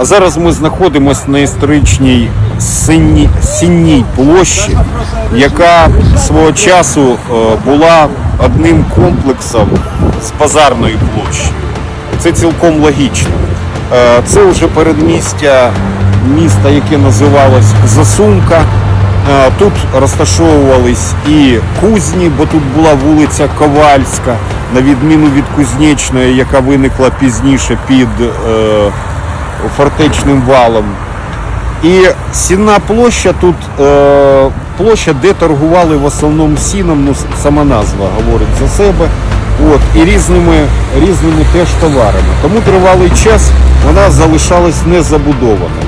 А зараз ми знаходимося на історичній синій, сінній площі, яка свого часу е, була одним комплексом з базарною площею. Це цілком логічно. Е, Це вже передмістя міста, яке називалось Засумка. Е, Тут розташовувались і кузні, бо тут була вулиця Ковальська, на відміну від Кузнечної, яка виникла пізніше під фортечним валом. І сінна площа тут е, площа, де торгували в основному сіном, ну сама назва говорить за себе. От, і різними, різними теж товарами. Тому тривалий час вона залишалась незабудованою.